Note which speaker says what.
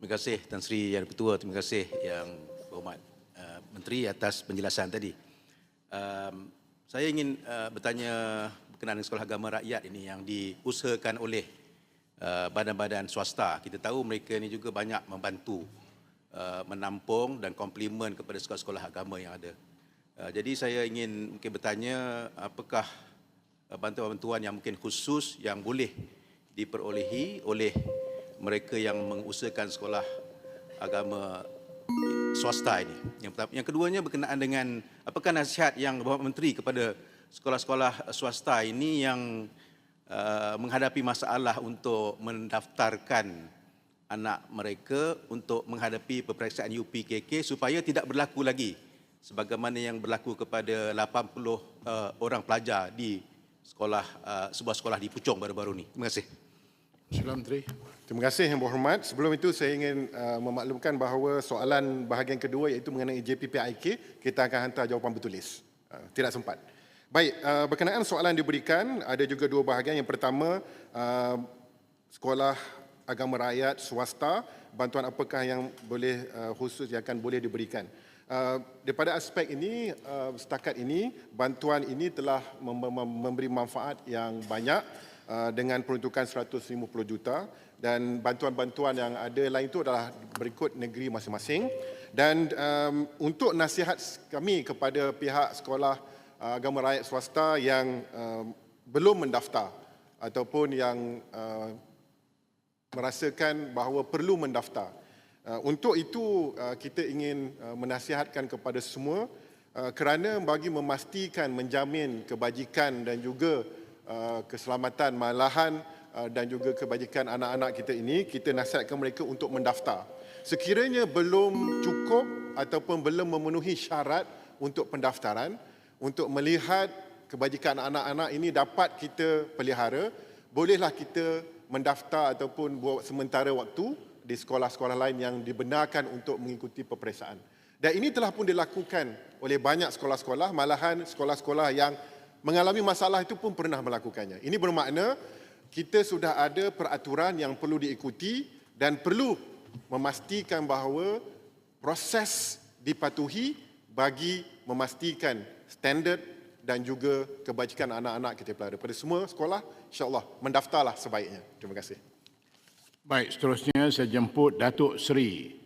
Speaker 1: Terima kasih Tan Sri Yang Ketua, terima kasih Yang Berhormat uh, Menteri atas penjelasan tadi. Um, saya ingin uh, bertanya berkenaan dengan sekolah agama rakyat ini yang diusahakan oleh uh, badan-badan swasta. Kita tahu mereka ini juga banyak membantu uh, menampung dan komplimen kepada sekolah-sekolah agama yang ada. Uh, jadi saya ingin mungkin bertanya apakah uh, bantuan-bantuan yang mungkin khusus yang boleh diperolehi oleh mereka yang mengusahakan sekolah agama swasta ini. Yang pertama, yang keduanya berkenaan dengan apakah nasihat yang Bapak Menteri kepada sekolah-sekolah swasta ini yang uh, menghadapi masalah untuk mendaftarkan anak mereka untuk menghadapi peperiksaan UPKK supaya tidak berlaku lagi sebagaimana yang berlaku kepada 80 uh, orang pelajar di sekolah uh, sebuah sekolah di Puchong baru-baru ini. Terima kasih.
Speaker 2: Sila Menteri.
Speaker 3: Terima kasih Yang Berhormat. Sebelum itu saya ingin uh, memaklumkan bahawa soalan bahagian kedua iaitu mengenai JPPIK, kita akan hantar jawapan bertulis. Uh, tidak sempat. Baik, uh, berkenaan soalan diberikan, ada juga dua bahagian. Yang pertama, uh, sekolah agama rakyat swasta, bantuan apakah yang boleh uh, khusus yang akan boleh diberikan. Uh, daripada aspek ini, uh, setakat ini, bantuan ini telah mem- memberi manfaat yang banyak uh, dengan peruntukan 150 juta dan bantuan-bantuan yang ada lain itu adalah berikut negeri masing-masing dan um, untuk nasihat kami kepada pihak sekolah uh, agama rakyat swasta yang um, belum mendaftar ataupun yang uh, merasakan bahawa perlu mendaftar. Uh, untuk itu uh, kita ingin uh, menasihatkan kepada semua uh, kerana bagi memastikan menjamin kebajikan dan juga keselamatan malahan uh, dan juga kebajikan anak-anak kita ini kita nasihatkan mereka untuk mendaftar. Sekiranya belum cukup ataupun belum memenuhi syarat untuk pendaftaran untuk melihat kebajikan anak-anak ini dapat kita pelihara, bolehlah kita mendaftar ataupun buat sementara waktu di sekolah-sekolah lain yang dibenarkan untuk mengikuti peperiksaan. Dan ini telah pun dilakukan oleh banyak sekolah-sekolah, malahan sekolah-sekolah yang mengalami masalah itu pun pernah melakukannya. Ini bermakna kita sudah ada peraturan yang perlu diikuti dan perlu memastikan bahawa proses dipatuhi bagi memastikan standard dan juga kebajikan anak-anak kita pelihara. Pada semua sekolah, insyaAllah mendaftarlah sebaiknya. Terima kasih.
Speaker 2: Baik, seterusnya saya jemput Datuk Seri